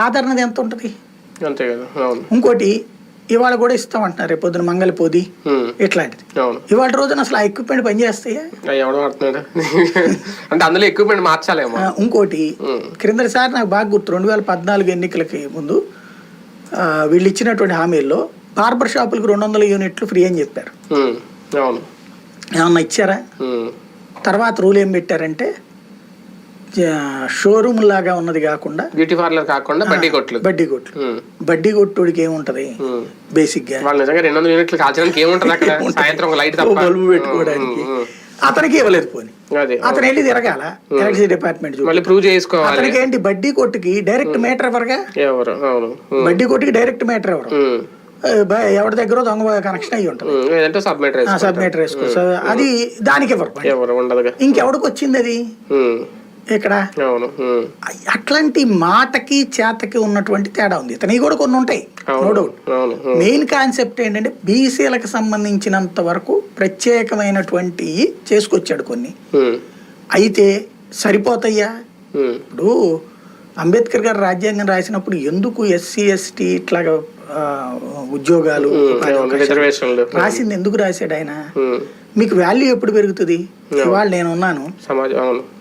ఆదరణ ఎంత ఉంటుంది అంతే కదా అవును. ఇంకోటి ఇవాళ కూడా ఇస్తామంటున్నారు రేపు పొద్దున మంగళపోది ఇట్లాంటిది. ఇవాళ రోజున అసలు ఆ ఎక్విప్మెంట్ పనిచేస్తాయా వాడుతున్నాడు అంటే అందులో ఎక్విప్మెంట్ మార్చాలేమో. ఇంకోటి ఉమ్, క్రిందటిసారి నాకు బాగా గుర్తు రెండు వేల పద్నాలుగు ఎన్నికలకి ముందు వీళ్ళు ఇచ్చినటువంటి హామీల్లో బార్బర్ షాపులకు రెండు వందల యూనిట్లు ఫ్రీ అని చెప్పారు. ఏమన్నా ఇచ్చారా? తర్వాత రూల్ ఏం పెట్టారంటే షోరూమ్ లాగా ఉన్నది కాకుండా బ్యూటీ పార్లర్ కాకుండా బడ్డీ కొట్లు. బడ్డీ కొట్లు. ఉమ్, బడ్డీ కొట్టుడికి ఏముంటది. బేసిక్గా. వాళ్ళు నిజంగా రెండు వందల యూనిట్లు కాల్చడానికి ఏముంటది అక్కడ? సాయంత్రం లైట్ బల్బు పెట్టుకోవడానికి. ఉమ్, ఉమ్, అతనికి ఇవ్వలేదు పోని. అతను వెళ్ళి తిరగాల. ఎలక్ట్రిసిటీ డిపార్ట్మెంట్ మళ్ళీ ప్రూవ్ చేసుకోవాలి. అతనికి ఏంటి బడ్డీ కొట్టుకి డైరెక్ట్ మీటర్ ఎవరుగా? ఎవరు? బడ్డీ కొట్టుకి డైరెక్ట్ మీటర్ ఎవరు? ఎవరి దగ్గర దొంగ కనెక్షన్ అయ్యి ఉంటుంది. సబ్మిటర్ సబ్ మీటర్ వేసుకో అది దానికి. ఎవరు ఇంకెవడికి వచ్చింది అది? ఇక్కడ అట్లాంటి మాటకి చేతకి ఉన్నటువంటి తేడా ఉంది. ఇతని కూడా కొన్ని ఉంటాయి. నో డౌట్ మెయిన్ కాన్సెప్ట్ ఏంటంటే బీసీలకు సంబంధించినంత వరకు ప్రత్యేకమైనటువంటి చేసుకొచ్చాడు కొన్ని. అయితే సరిపోతాయా? ఇప్పుడు అంబేద్కర్ గారు రాజ్యాంగం రాసినప్పుడు ఎందుకు ఎస్సీ ఎస్టీ ఇట్లాగా ఉద్యోగాలు రాసింది ఎందుకు రాశాడు ఆయన? మీకు వాల్యూ ఎప్పుడు పెరుగుతుంది? ఇవాళ నేను ఉన్నాను సమాజం అవును.